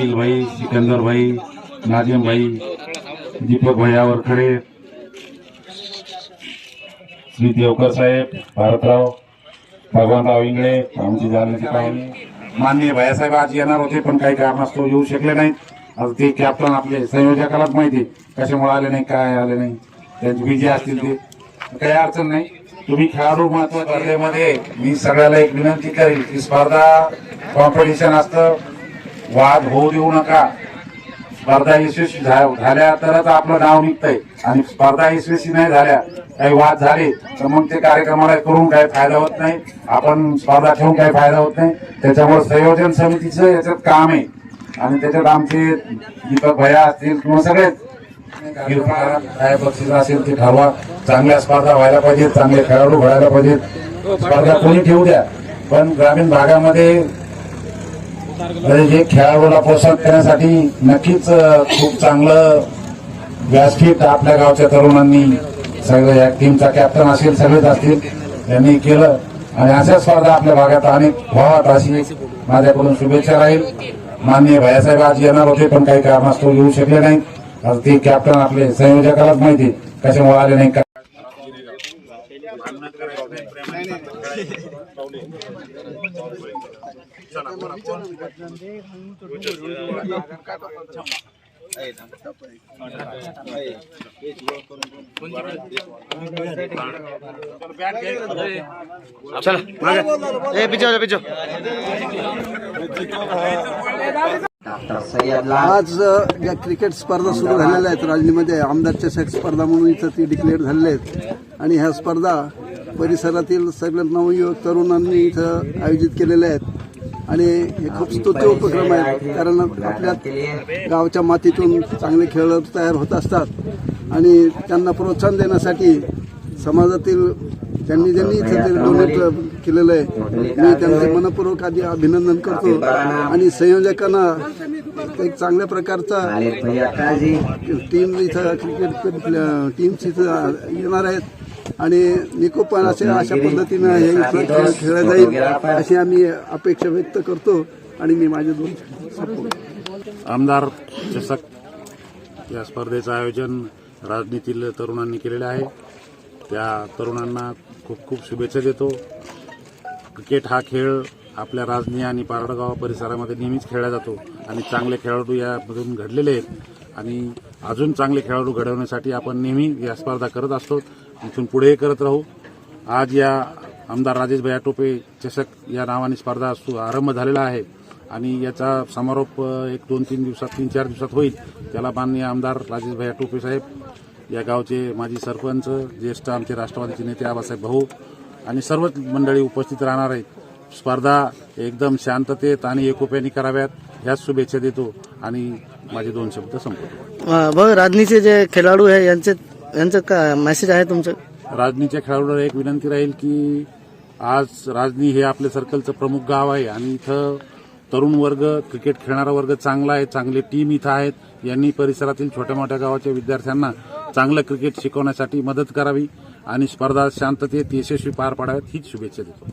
शकील भाई सिकंदर भाई नाजिम भाई दीपक भैया वरखडे श्री देवकर साहेब भारतराव भगवानराव इंगळे आमची जालन्याची पाहुणे. माननीय भैयासाहेब आज येणार होते पण काही कारणास्तव येऊ शकले नाहीत. आज ते कॅप्टन आपले संयोजकालाच माहिती कशामुळे आले नाही काय आले नाही. त्यांचे बिजी असतील ते. काही अडचण नाही. तुम्ही खेळाडू महत्त्व स्पर्धेमध्ये मी सगळ्याला एक विनंती करेल की स्पर्धा कॉम्पिटिशन असतं. वाद होऊ देऊ नका. स्पर्धा यशस्वी झा- झाल्या तरच आपलं नाव निघतंय. आणि स्पर्धा यशस्वी नाही झाल्या काही वाद झाले तर मग ते कार्यक्रमाला करून काही फायदा होत नाही. आपण स्पर्धा ठेवून काही फायदा होत नाही. त्याच्यामुळे संयोजन समितीचं याच्यात काम आहे. आणि त्याच्यात आमचे दीपक भया असतील किंवा सगळेच. काय बक्षीस असेल ते ठरवा. चांगल्या स्पर्धा व्हायला पाहिजेत चांगले खेळाडू व्हायला पाहिजेत. स्पर्धा कोणी ठेवू द्या. पण ग्रामीण भागामध्ये हे खेळाडूला प्रोत्साहन करण्यासाठी नक्कीच खूप चांगलं व्यासपीठ आपल्या गावच्या तरुणांनी सगळं या टीमचा कॅप्टन असेल सगळेच असतील त्यांनी केलं. आणि अशा स्पर्धा आपल्या भागात अनेक व्हावात अशी माझ्याकडून शुभेच्छा राहील. माननीय भैयासाहेब आज येणार होते पण काही कारणास्तव येऊ शकले नाही ते कॅप्टन आपले संयोजकालाच माहिती कशामुळे आले नाही चला मागे ए पिछो पिछो डॉक्टर सय्यदला आज ज्या क्रिकेट स्पर्धा सुरू झालेल्या आहेत राजनीमध्ये आमदार चषक स्पर्धा म्हणून इथं ती डिक्लेअर झालेल्या आहेत. आणि ह्या स्पर्धा परिसरातील सगळ्या नवयुवक तरुणांनी इथं आयोजित केलेल्या आहेत. आणि हे खूप स्तुत्य उपक्रम आहेत कारण आपल्या गावच्या मातीतून चांगले खेळाडू तयार होत असतात. आणि त्यांना प्रोत्साहन देण्यासाठी समाजातील ज्यांनी ज्यांनी इथं डोनेट केलेलं आहे. मी त्यांचे मनपूर्वक आधी अभिनंदन करतो. आणि संयोजकांना एक चांगल्या प्रकारचा टीम इथं क्रिकेट टीम्स इथं येणार आहेत. आणि निकोपण असे अशा पद्धतीनं हे खेळ खेळला जाईल अशी आम्ही अपेक्षा व्यक्त करतो. आणि मी माझे दोन आमदार चषक या स्पर्धेचं आयोजन राजनीतील तरुणांनी केलेलं आहे. त्या तरुणांना खूप खूप शुभेच्छा देतो. क्रिकेट हा खेळ आपल्या राजनी आणि पारडगाव परिसरामध्ये नेहमीच खेळला जातो आणि चांगले खेळाडू यामधून घडलेले आहेत. आणि अजून चांगले खेळाडू घडवण्यासाठी आपण नेहमी या स्पर्धा करत असतो. इथून पुढेही करत राहू. आज या आमदार राजेश भैया टोपे चषक या नावाने स्पर्धा आरंभ झालेला आहे. आणि याचा समारोप एक दोन तीन दिवसात तीन चार दिवसात होईल. त्याला माननीय आमदार राजेश भैया टोपे साहेब या गावचे माजी सरपंच ज्येष्ठ आमचे राष्ट्रवादीचे नेते आबासाहेब भाऊ आणि सर्वच मंडळी उपस्थित राहणार आहेत. स्पर्धा एकदम शांततेत आणि एकोप्याने कराव्यात ह्याच शुभेच्छा देतो आणि माझे दोन शब्द संपवतो. भाऊ राजनीचे जे खेळाडू आहे यांचे यांचं काय मेसेज आहे तुमचं? राजनीच्या खेळाडूला एक विनंती राहील की आज राजनी हे आपल्या सर्कलचं प्रमुख गाव आहे आणि इथं तरुण वर्ग क्रिकेट खेळणारा वर्ग चांगला आहे चांगले टीम इथं आहेत. यांनी परिसरातील छोट्या मोठ्या गावाच्या विद्यार्थ्यांना चांगलं क्रिकेट शिकवण्यासाठी मदत करावी. आणि स्पर्धा शांततेत यशस्वी पार पाडाव्यात हीच शुभेच्छा देतो.